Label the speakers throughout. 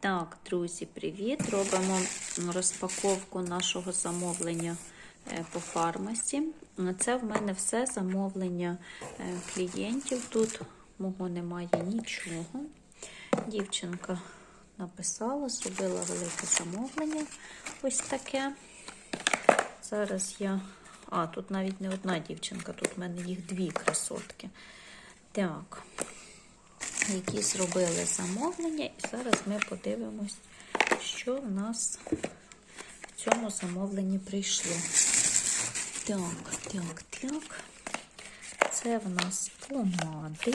Speaker 1: Так, друзі, привіт! Робимо розпаковку нашого замовлення е, по фармасі. Це в мене все замовлення е, клієнтів. Тут мого немає нічого. Дівчинка написала, зробила велике замовлення. Ось таке. Зараз я. А, тут навіть не одна дівчинка, тут в мене їх дві красотки. Так які зробили замовлення, і зараз ми подивимось, що в нас в цьому замовленні прийшло. Так, так, так. Це в нас помади.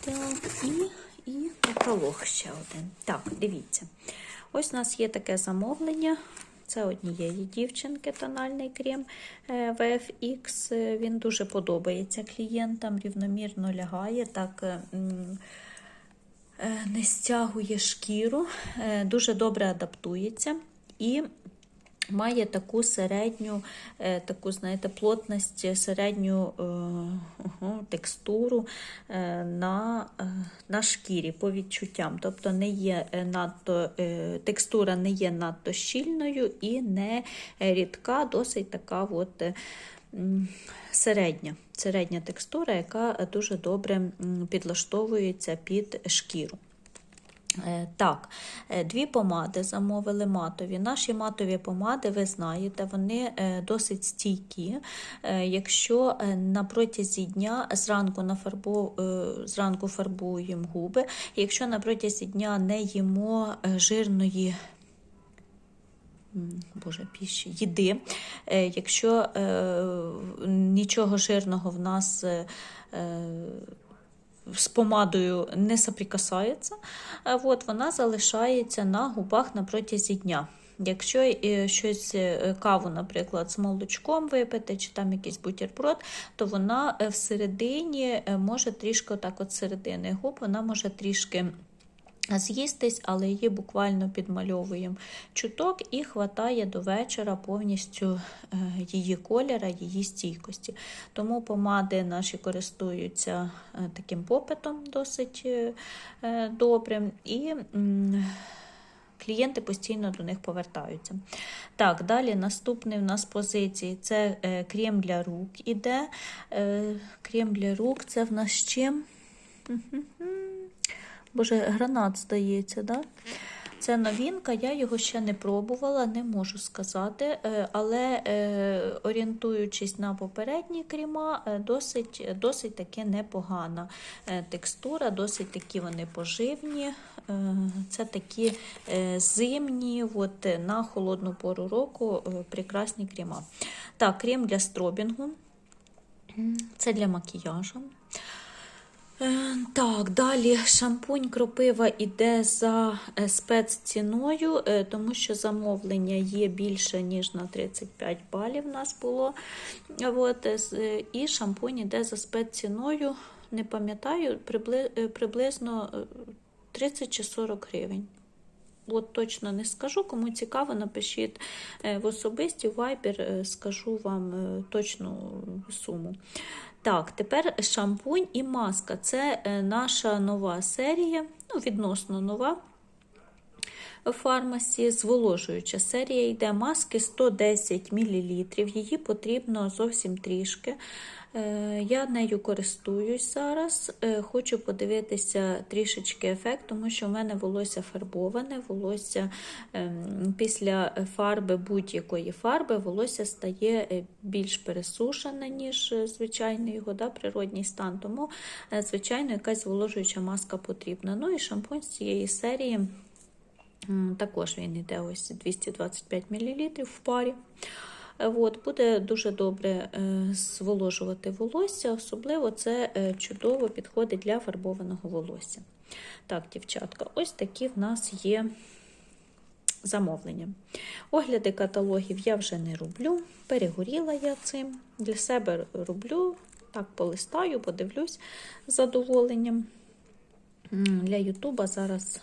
Speaker 1: Так, і, і каталог ще один. Так, дивіться. Ось у нас є таке замовлення. Це однієї дівчинки тональний крем е, VFX. Він дуже подобається клієнтам, рівномірно лягає, так е, не стягує шкіру, е, дуже добре адаптується і має таку середню, таку, знаєте, плотність, середню е, текстуру е, на на шкірі по відчуттям. Тобто не є надто, е, текстура не є надто щільною і не рідка, досить така от, е, середня. Середня текстура, яка дуже добре підлаштовується під шкіру. Е, так, е, дві помади замовили матові. Наші матові помади, ви знаєте, вони е, досить стійкі. Якщо на протязі дня зранку нафарбу, зранку фарбуємо губи, якщо на протязі дня не їмо жирної Боже, піші, їди, якщо нічого жирного в нас з помадою не соприкасається, от, вона залишається на губах на протязі дня. Якщо е, щось е, каву, наприклад, з молочком випити, чи там якийсь бутерброд, то вона е, всередині може трішки, отак от середини губ, вона може трішки з'їстись, але її буквально підмальовуємо чуток і хватає до вечора повністю е, її кольора, її стійкості. Тому помади наші користуються е, таким попитом досить е, добрим. І Клієнти постійно до них повертаються. Так, далі наступний в нас позиції це крем для рук іде. Крем для рук це в нас чим? Боже, гранат здається, да? Це новинка, я його ще не пробувала, не можу сказати. Е, але е, орієнтуючись на попередні крема, е, досить досить таки непогана текстура, досить такі вони поживні. Це такі зимні, от, на холодну пору року прекрасні крема. Так, крем для стробінгу. Це для макіяжу. Е, так, далі шампунь кропива йде за е, спецціною, е, тому що замовлення є більше, ніж на 35 балів у нас було. От, І шампунь йде за спецціною, не пам'ятаю, приблизно 30 чи 40 гривень. От точно не скажу, кому цікаво, напишіть в особисті вайбер, скажу вам точну суму. Так, тепер шампунь і маска це е, наша нова серія, ну, відносно нова. Фармасі зволожуюча серія йде маски 110 мл, її потрібно зовсім трішки. Е, я нею користуюсь зараз. Е, хочу подивитися трішечки ефект, тому що в мене волосся фарбоване, волосся ем, після фарби будь-якої фарби волосся стає е, більш пересушене, ніж звичайний його да, природній стан. Тому, звичайно, якась зволожуюча маска потрібна. Ну і шампунь з цієї серії. Також він йде ось 225 мл в парі. От, Буде дуже добре е, зволожувати волосся, особливо це е, чудово підходить для фарбованого волосся. Так, дівчатка, ось такі в нас є замовлення. Огляди каталогів я вже не роблю, перегоріла я цим. Для себе роблю, так полистаю, подивлюсь задоволенням. Для Ютуба зараз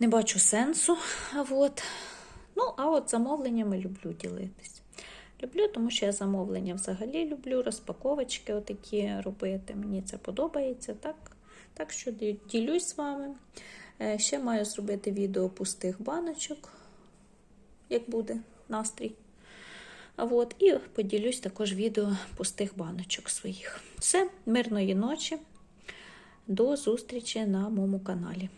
Speaker 1: не бачу сенсу. От. Ну, а от замовленнями люблю ділитись. Люблю, тому що я замовлення взагалі люблю, розпаковочки отакі робити. Мені це подобається. Так так що ділюсь з вами. Е, Ще маю зробити відео пустих баночок, як буде настрій. От, і поділюсь також відео пустих баночок своїх. Все, мирної ночі. До зустрічі на моєму каналі.